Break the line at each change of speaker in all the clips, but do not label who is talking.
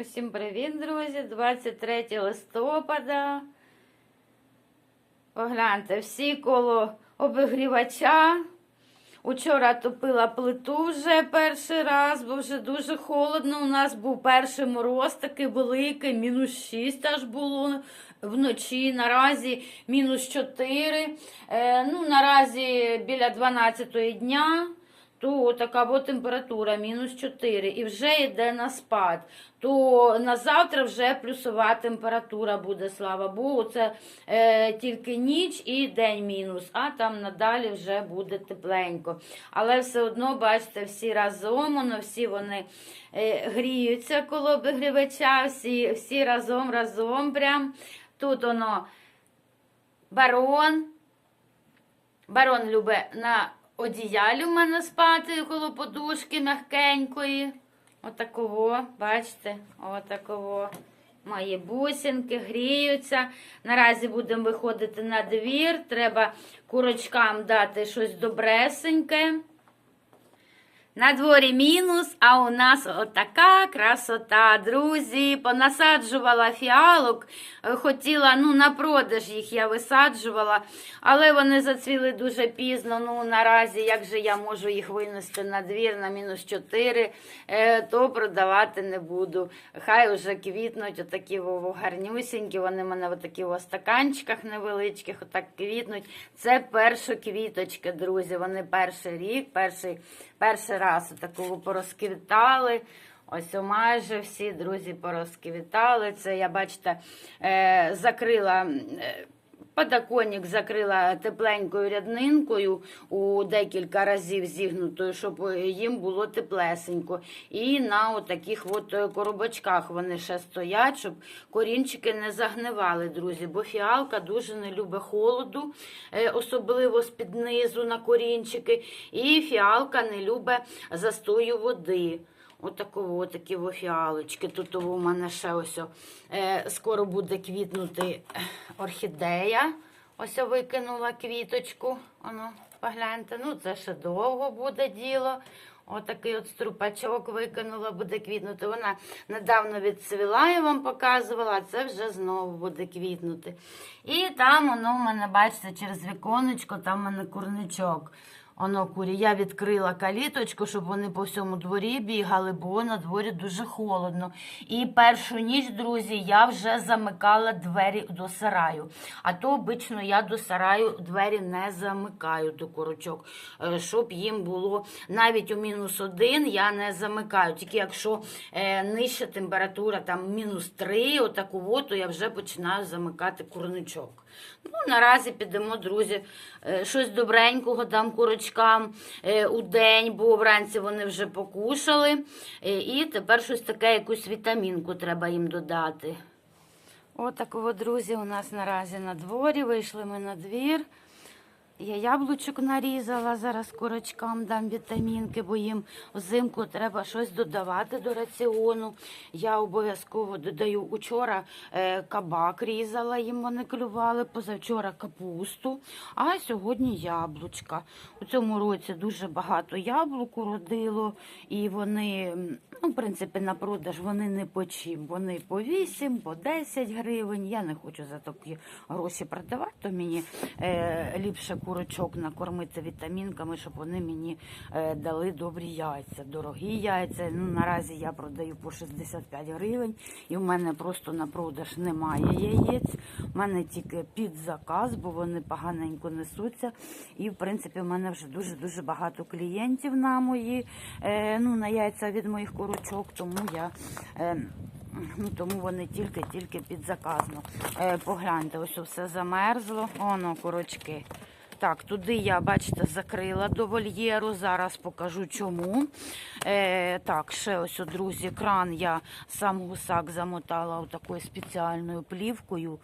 Усім привіт, друзі! 23 листопада. Погляньте, всі коло обігрівача. Учора топила плиту вже перший раз, бо вже дуже холодно. У нас був перший мороз такий великий, мінус 6 аж було вночі. Наразі мінус 4. Е, ну, наразі біля 12 дня. То така от температура мінус 4 і вже йде на спад. То на завтра вже плюсова температура буде, слава Богу. Це е, тільки ніч і день мінус, а там надалі вже буде тепленько. Але все одно, бачите, всі разом, воно, всі вони е, гріються коло обігрівача, всі, всі разом, разом прям. Тут воно барон. Барон любить на одіялі в мене спати коло подушки мягкенької. Отакого, бачите, отакого. Мої бусинки гріються. Наразі будемо виходити на двір. Треба курочкам дати щось добресеньке. На дворі мінус, а у нас отака красота, друзі. Понасаджувала фіалок, е, хотіла, ну, на продаж їх я висаджувала, але вони зацвіли дуже пізно. Ну, наразі, як же я можу їх винести на двір на мінус 4, е, то продавати не буду. Хай уже квітнуть, отакі гарнюсінькі, вони в мене в таких стаканчиках невеличких, отак квітнуть. Це першоквіточки, друзі. Вони перший рік, перший, перший раз такого порозквітали. Ось майже всі друзі порозквітали. Це я, бачите, е, закрила. Е, Подоконник закрила тепленькою ряднинкою у декілька разів зігнутою, щоб їм було теплесенько. І на отаких от е, коробочках вони ще стоять, щоб корінчики не загнивали, друзі. Бо фіалка дуже не любить холоду, е, особливо з-під низу на корінчики. І фіалка не любить застою води. Отаково, отакі во фіалочки. Тут у мене ще ось е, скоро буде квітнути орхідея. Ось викинула квіточку. Оно, погляньте. Ну, це ще довго буде діло. Отакий от струпачок викинула, буде квітнути. Вона недавно відцвіла, я вам показувала, а це вже знову буде квітнути. І там воно в мене, бачите, через віконечко, там в мене курничок. Оно курі. Я відкрила каліточку, щоб вони по всьому дворі бігали, бо на дворі дуже холодно. І першу ніч, друзі, я вже замикала двері до сараю. А то обично я до сараю двері не замикаю до курочок, е, щоб їм було навіть у мінус один я не замикаю. Тільки якщо е, нижча температура, там мінус три, отаку от, то я вже починаю замикати курничок. Ну, наразі підемо, друзі, е, щось добренького дам курочкам е, у день, бо вранці вони вже покушали. Е, І тепер щось таке, якусь вітамінку треба їм додати. Отакого, друзі, у нас наразі на дворі. Вийшли ми на двір. Я яблучок нарізала, зараз курочкам дам вітамінки, бо їм взимку треба щось додавати до раціону. Я обов'язково додаю учора е, кабак різала, їм вони клювали, позавчора капусту, а сьогодні яблучка. У цьому році дуже багато яблук уродило, і вони, ну, в принципі, на продаж вони не по чим. Вони по 8, по 10 гривень. Я не хочу за такі гроші продавати, то мені е, ліпше курочок накормити вітамінками, щоб вони мені е, дали добрі яйця. Дорогі яйця. Ну, наразі я продаю по 65 гривень, і в мене просто на продаж немає яєць. У мене тільки під заказ, бо вони поганенько несуться. І, в принципі, в мене вже дуже-дуже багато клієнтів на мої, е, ну, на яйця від моїх курочок, тому я. Е, Ну, тому вони тільки-тільки підзаказно. Е, погляньте, ось все замерзло. Оно, курочки. Так, туди я, бачите, закрила до вольєру. Зараз покажу чому. Е, так, ще ось, друзі, кран я сам гусак замотала такою спеціальною плівкою,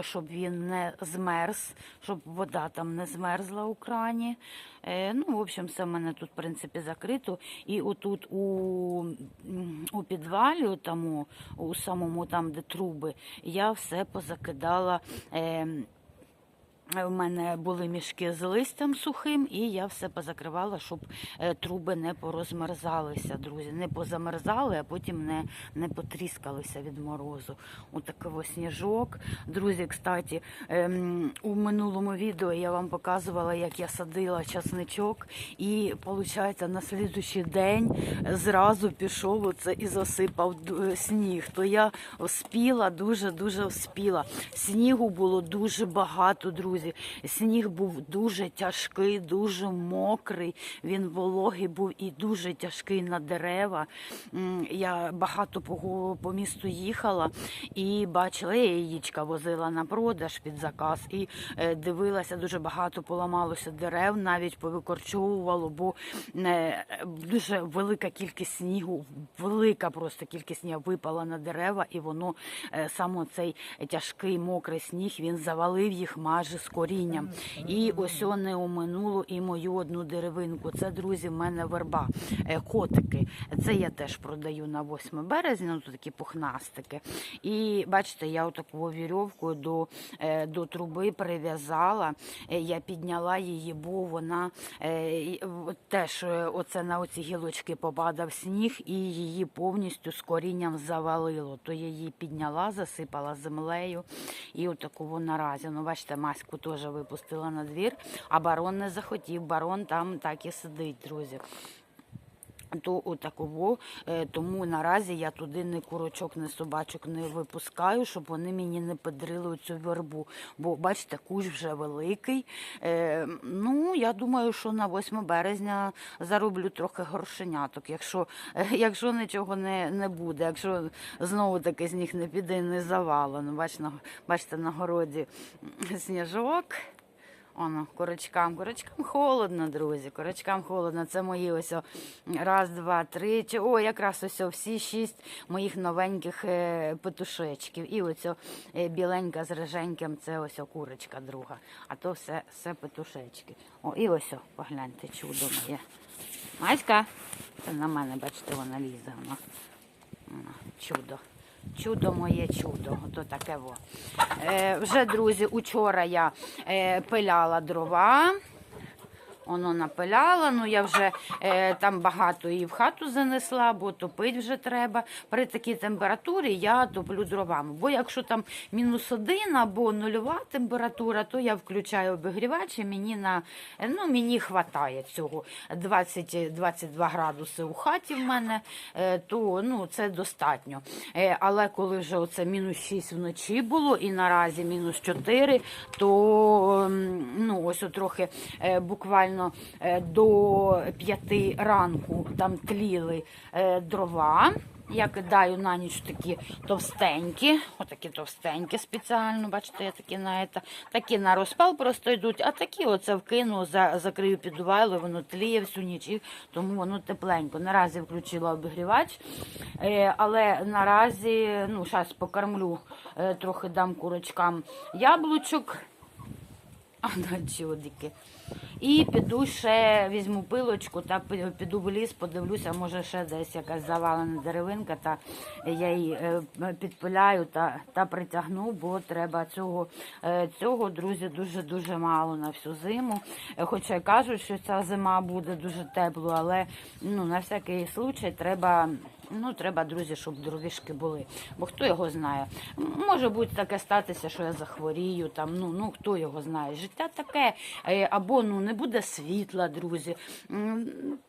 щоб він не змерз, щоб вода там не змерзла у крані. Е, ну, в общем, все в мене тут, в принципі, закрито. І отут у, у підвалі, тому, у самому там, де труби, я все позакидала. Е, У мене були мішки з листям сухим, і я все позакривала, щоб е, труби не порозмерзалися, друзі. Не позамерзали, а потім не, не потріскалися від морозу. Отакий ось сніжок. Друзі, кстати, ем, у минулому відео я вам показувала, як я садила часничок, і виходить, на слідуючий день зразу пішов оце і засипав сніг. То я спіла, дуже-дуже спіла. Снігу було дуже багато, друзі. Сніг був дуже тяжкий, дуже мокрий. Він вологий був і дуже тяжкий на дерева. Я багато по, по місту їхала і бачила, я яєчка возила на продаж під заказ і е, дивилася, дуже багато поламалося дерев, навіть повикорчовувало, бо е, дуже велика кількість снігу, велика просто кількість снігу випала на дерева, і воно е, саме цей тяжкий мокрий сніг він завалив їх майже з корінням. І ось не оминуло і мою одну деревинку. Це, друзі, в мене верба. Е, Котики. Це я теж продаю на 8 березня, ну тут такі пухнастики. І бачите, я отаку вірьовкою до, е, до труби прив'язала. Е, Я підняла її, бо вона теж оце на оці гілочки попадав сніг і її повністю з корінням завалило. То я її підняла, засипала землею і отаку наразі. Ну, бачите, маську теж випустила на двір, а барон не захотів. Барон там так і сидить, друзі. То отаково, е, тому наразі я туди ні курочок, ні собачок не випускаю, щоб вони мені не подрили цю вербу. Бо бачите, кущ вже великий. Е, ну, я думаю, що на 8 березня зароблю трохи грошеняток, якщо, якщо нічого не, не буде, якщо знову таки сніг не піде не завалено. Бач, на, бачите, на городі сніжок. Оно, курочкам, курочкам холодно, друзі. Курочкам холодно. Це мої ось раз, два, три. чи- О, якраз ось всі шість моїх новеньких е, петушечків. І ось е, біленька з риженьким, це ось курочка друга. А то все, все петушечки. О, і ось о, погляньте, чудо моє. Маська, це на мене, бачите, вона лізе. Вона, Чудо. Чудо моє чудо. то таке во. Е, вже, друзі, учора я е, пиляла дрова. Воно напиляла, ну я вже е, там багато її в хату занесла, бо топити вже треба. При такій температурі я топлю дровами. Бо якщо там мінус один або нульова температура, то я включаю обігрівач і мені на е, ну мені хватає цього 20-22 градуси у хаті в мене, е, то ну це достатньо. Е, але коли вже оце мінус 6 вночі було і наразі мінус 4, то ем, ну ось трохи е, буквально е, до 5 ранку там тліли е, дрова. Я кидаю на ніч такі товстенькі, отакі товстенькі спеціально, бачите, я такі на це, такі на розпал просто йдуть, а такі оце вкину, за, закрию підувайло, воно тліє всю ніч, тому воно тепленько. Наразі включила обігрівач, е, але наразі, ну, зараз покормлю, трохи дам курочкам яблучок. А чудики. І піду ще візьму пилочку та піду в ліс, подивлюся, може ще десь якась завалена деревинка, та я її е, підпиляю та, та притягну, бо треба цього, е, цього, друзі, дуже-дуже мало на всю зиму. Е, Хоча кажуть, що ця зима буде дуже тепло, але ну, на всякий случай треба. Ну, треба, друзі, щоб дровішки були. Бо хто його знає? Може бути таке статися, що я захворію, там, ну, ну хто його знає. Життя таке, е, або ну, не буде світла, друзі.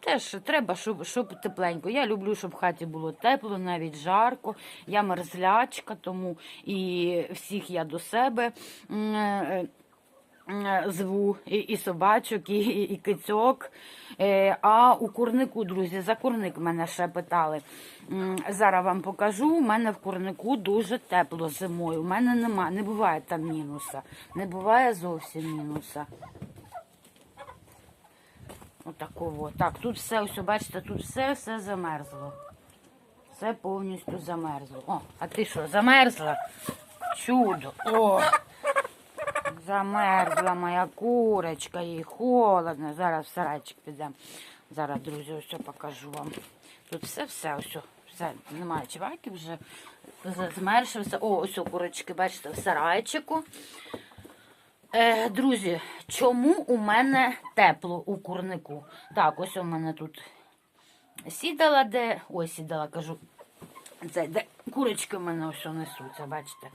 Теж треба, щоб, щоб тепленько. Я люблю, щоб в хаті було тепло, навіть жарко. Я мерзлячка, тому і всіх я до себе. Е, зву і, і собачок, і, і, і кицьок. Е, а у курнику, друзі, за курник мене ще питали. Зараз вам покажу. У мене в курнику дуже тепло зимою. У мене нема, не буває там мінуса. Не буває зовсім мінуса. Отакого. Так, тут все, ось, бачите, тут все, все замерзло. Все повністю замерзло. О, а ти що, замерзла? Чудо. О! Замерзла моя курочка, їй холодно. Зараз в сарайчик підемо. Зараз, друзі, ось покажу вам. Тут все-все, ось, все, немає чваків вже. Змершився. О, ось курочки, бачите, в сарайчику. Е, друзі, чому у мене тепло у курнику? Так, ось у мене тут сідала, де. Ой, сідала, кажу. Це де курочки у мене ось несуться, бачите.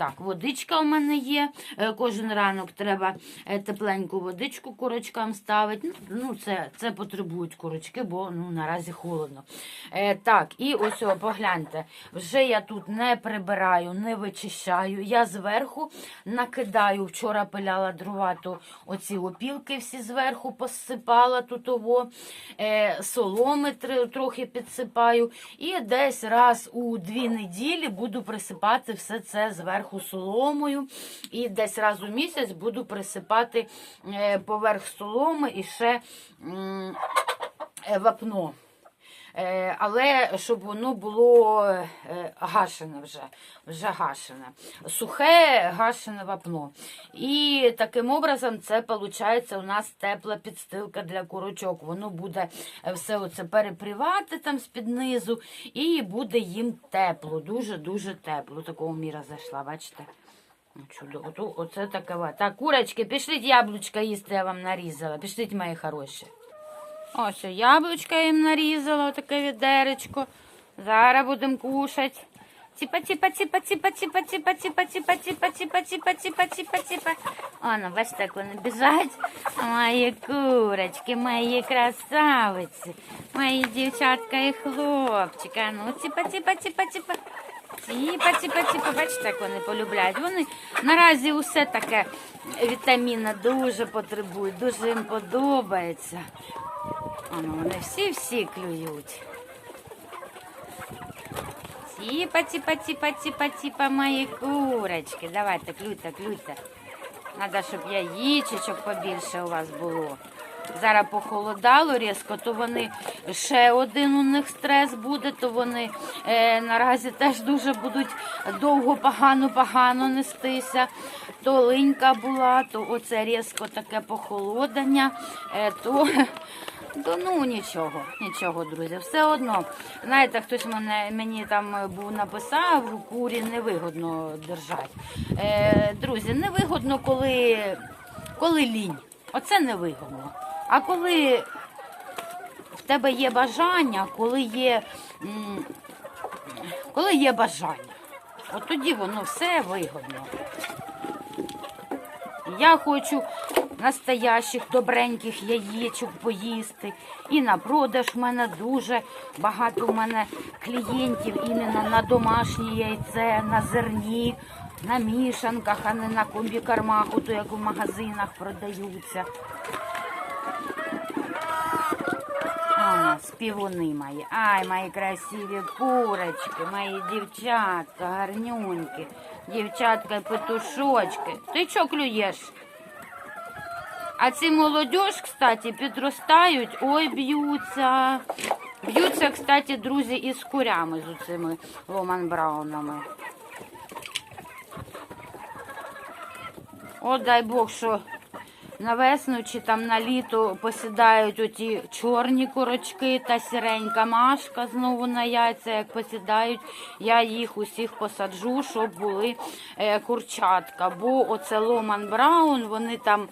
Так, водичка у мене є. Е, Кожен ранок треба е, тепленьку водичку курочкам ставити. Ну, це, це потребують курочки, бо ну, наразі холодно. Е, так, і ось о, погляньте, вже я тут не прибираю, не вичищаю. Я зверху накидаю. Вчора пиляла дрова, то оці опілки всі зверху посипала тут ово, е, соломи трохи підсипаю. І десь раз у дві неділі буду присипати все це зверху соломою. І десь раз у місяць буду присипати е, поверх соломи і ще е, вапно. Е, Але щоб воно було е, гашене вже, вже гашене. Сухе гашене вапно. І таким образом це виходить у нас тепла підстилка для курочок. Воно буде е, все оце перепрівати там з-під низу, і буде їм тепло, дуже-дуже тепло. Такого міра зайшла, бачите? Ну. Ото- Оце таке. Так, курочки, пішліть яблучка їсти, я вам нарізала. Пішліть, мої хороші. Ось яблучка їм нарізала, таке відеречко. Зараз будемо кушати. Ціпа, ціпа, ціпа, ціпа, ціпа, ціпа, ціпа, ціпа, ціпа, ціпа, ціпа, ціпа, ціпа, ціпа. О, ну бачите, як вони біжать. Мої курочки, мої красавиці, мої дівчатка і хлопчика. Ну, ціпа, ціпа, ціпа, ціпа. Ціпа, ціпа, ціпа, бачите, як вони полюбляють. Вони наразі усе таке вітаміна дуже потребують, дуже їм подобається. Ану, вони всі-всі клюють. Ціпа, ціпа, ціпа, ціпа, ціпа, мої курочки. Давайте, клюйте, клюйте. Надо, щоб яєчечок побільше у вас було. Зараз похолодало різко, то вони ще один у них стрес буде, то вони е, наразі теж дуже будуть довго погано-погано нестися. То линька була, то оце різко таке похолодання, е, то то ну нічого, нічого, друзі. Все одно, знаєте, хтось мене мені там е, був написав, курі невигодно держати. Е, друзі, невигодно, коли, коли лінь. Оце невигодно. А коли в тебе є бажання, коли є, коли є бажання, от тоді воно все вигодно. Я хочу настоящих добреньких яєчок поїсти. І на продаж в мене дуже багато у мене клієнтів іменно на домашнє яйце, на зерні, на мішанках, а не на комбікормах, ото як у магазинах продаються. Співуни мої. Ай, мої красиві курочки, мої дівчатка, гарнюньки, дівчатка і петушочки. Ти що клюєш? А ці молодіж, кстати, підростають, ой, б'ються. Б'ються, кстати, друзі, із курями з цими Ломан Браунами. О, дай Бог, що на весну чи там на літо посідають оті чорні курочки та сіренька машка знову на яйця, як посідають, я їх усіх посаджу, щоб були е, курчатка. Бо оце Ломан Браун, вони там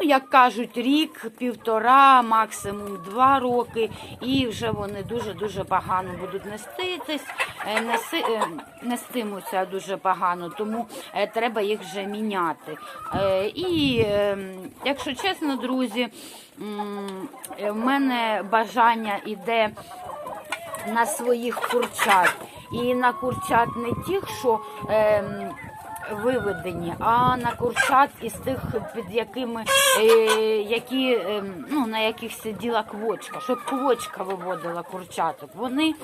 ну, як кажуть, рік, півтора, максимум два роки, і вже вони дуже-дуже погано будуть неститись, е, неси, е, нестимуться дуже погано, тому е, треба їх вже міняти. І, е, якщо чесно, друзі, в мене бажання іде на своїх курчат. І на курчат не тих, що ем, виведені, а на курчат із тих, під якими е, які, ем, ну, на яких сиділа квочка, щоб квочка виводила курчаток. Вони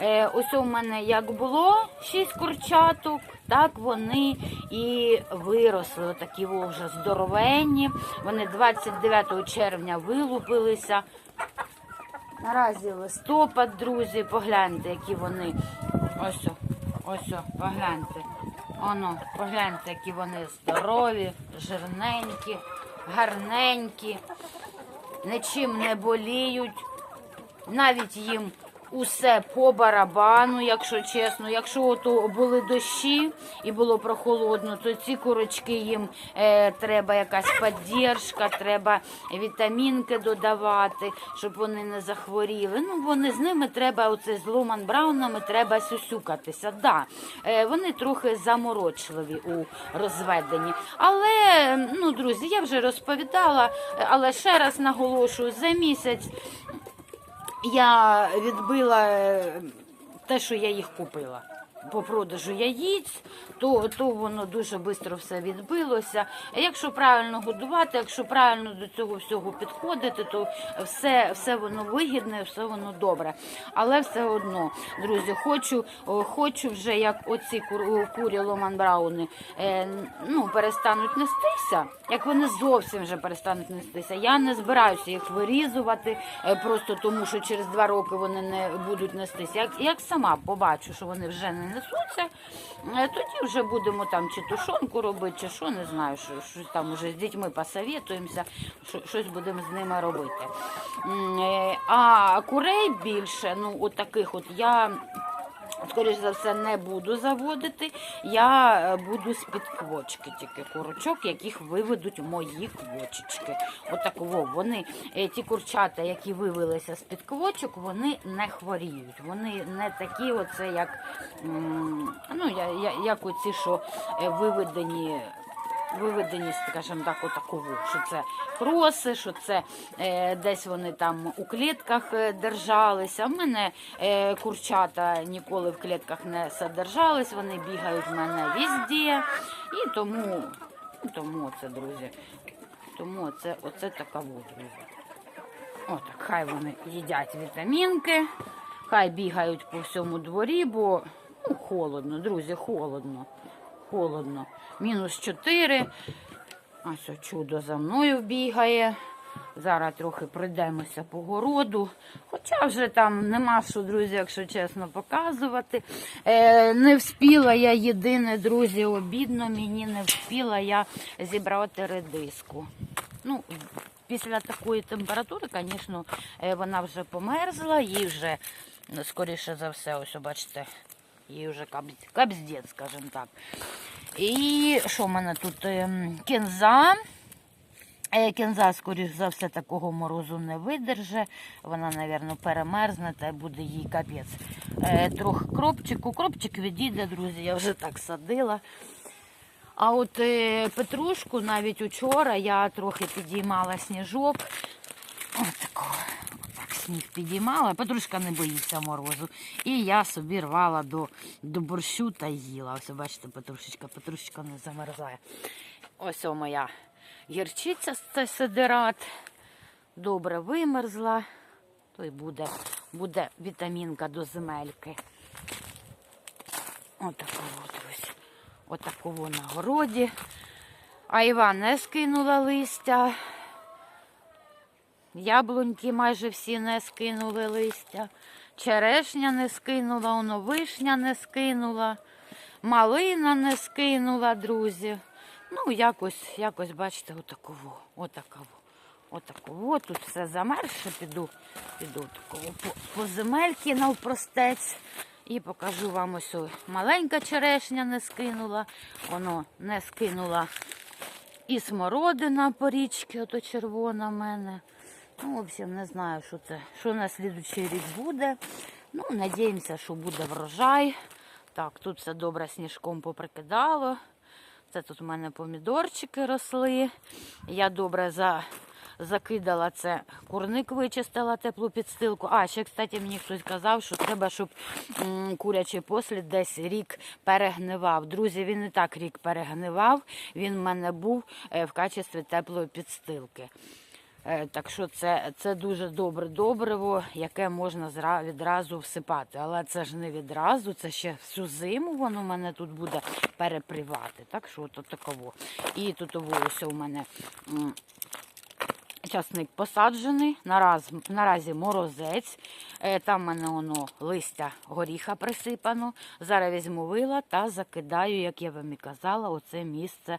е, ось у мене як було шість курчаток, так вони і виросли. Такі во вже здоровенні. Вони 29 червня вилупилися. Наразі листопад, друзі, погляньте, які вони. Ось, ось, погляньте. Оно, погляньте, які вони здорові, жирненькі, гарненькі, нічим не боліють. Навіть їм усе по барабану, якщо чесно. Якщо ото були дощі і було прохолодно, то ці курочки їм е, треба якась підтримка, треба вітамінки додавати, щоб вони не захворіли. Ну, вони з ними треба, оце з Ломан Браунами треба сюсюкатися. Да, е, вони трохи заморочливі у розведенні. Але, ну, друзі, я вже розповідала, але ще раз наголошую, за місяць я відбила е, те, що я їх купила. По продажу яїць, то, то воно дуже швидко все відбилося. А Якщо правильно годувати, якщо правильно до цього всього підходити, то все, все воно вигідне, все воно добре. Але все одно, друзі, хочу, хочу вже як оці кур- курі Ломан Брауни е, ну, перестануть нестися, як вони зовсім вже перестануть нестися. Я не збираюся їх вирізувати, е, просто тому що через два роки вони не будуть нестися. Як, як сама побачу, що вони вже не несуться, е, тоді вже будемо там чи тушонку робити, чи що, не знаю, що, щось там уже з дітьми посовітуємося, що, щось будемо з ними робити. Е, А курей більше, ну от таких от я. Скоріше за все, не буду заводити. Я е, буду з-під квочки тільки курочок, яких виведуть мої квочечки. Отаково вони, е, ті курчата, які вивелися з-під квочок, вони не хворіють. Вони не такі, оце як, ну, як оці, що е, виведені. Виведені, скажімо так, отакову, що це кроси, що це е, десь вони там у клітках е, держалися. В мене е, курчата ніколи в клітках не содержались, вони бігають в мене везде. І тому, тому це, друзі, тому це, оце таково, друзі. Отак, хай вони їдять вітамінки, хай бігають по всьому дворі, бо ну, холодно, друзі, холодно. Холодно. Мінус 4. Ось чудо за мною бігає. Зараз трохи пройдемося по городу. Хоча вже там нема що, друзі, якщо чесно, показувати. Е, не вспіла я єдине, друзі, обідно мені не вспіла я зібрати редиску. Ну, після такої температури, звісно, е, вона вже померзла, їй вже, скоріше за все, ось, бачите, їй вже кабз- кабздець, скажімо так. І що в мене тут? Кінза. Е, Кінза, скоріш за все, такого морозу не видерже. Вона, мабуть, перемерзне та буде їй капець. Е, трохи кропчику. Кропчик відійде, друзі, я вже так садила. А от е, петрушку навіть учора я трохи підіймала сніжок. Ось такого. Сніг підіймала. Петрушка не боїться морозу. І я собі рвала до, до борщу та їла. Ось бачите, петрушечка, петрушечка не замерзає. Ось о моя гірчиця, це сидерат. Добре вимерзла. То й буде, буде вітамінка до земельки. Отакого, друзі. Отакого на городі. А Іван не скинула листя. Яблуньки майже всі не скинули листя. Черешня не скинула, оно вишня не скинула, малина не скинула, друзі. Ну, якось, якось, бачите, отаково, отаково. Отаково. Тут все замерзше, піду, піду такого по, по земельки навпростець. І покажу вам ось маленька черешня не скинула, воно не скинула і смородина по річці, ото червона в мене. Ну, в общем, не знаю, що це, що на слідучий рік буде. Ну, надіємося, що буде врожай. Так, тут все добре сніжком поприкидало. Це тут у мене помідорчики росли. Я добре за, закидала це, курник вичистила теплу підстилку. А, ще, кстати, мені хтось казав, що треба, щоб курячий послід десь рік перегнивав. Друзі, він і так рік перегнивав. Він в мене був е, в качестві теплої підстилки. Е, Так що це, це дуже добре добриво, яке можна відразу всипати. Але це ж не відразу, це ще всю зиму воно в мене тут буде перепривати. Так що от таково. І тут ось у мене Часник посаджений, нараз, наразі морозець. Е, Там в мене воно листя горіха присипано. Зараз візьму вила та закидаю, як я вам і казала, оце місце, е,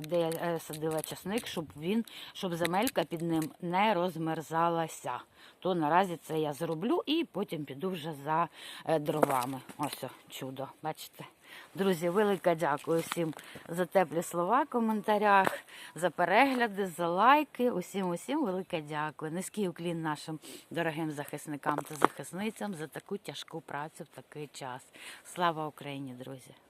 де я е, садила часник, щоб він, щоб земелька під ним не розмерзалася. То наразі це я зроблю і потім піду вже за дровами. Ось о, чудо, бачите. Друзі, велике дякую всім за теплі слова в коментарях, за перегляди, за лайки. Усім, усім велике дякую. Низький уклін нашим дорогим захисникам та захисницям за таку тяжку працю в такий час. Слава Україні, друзі!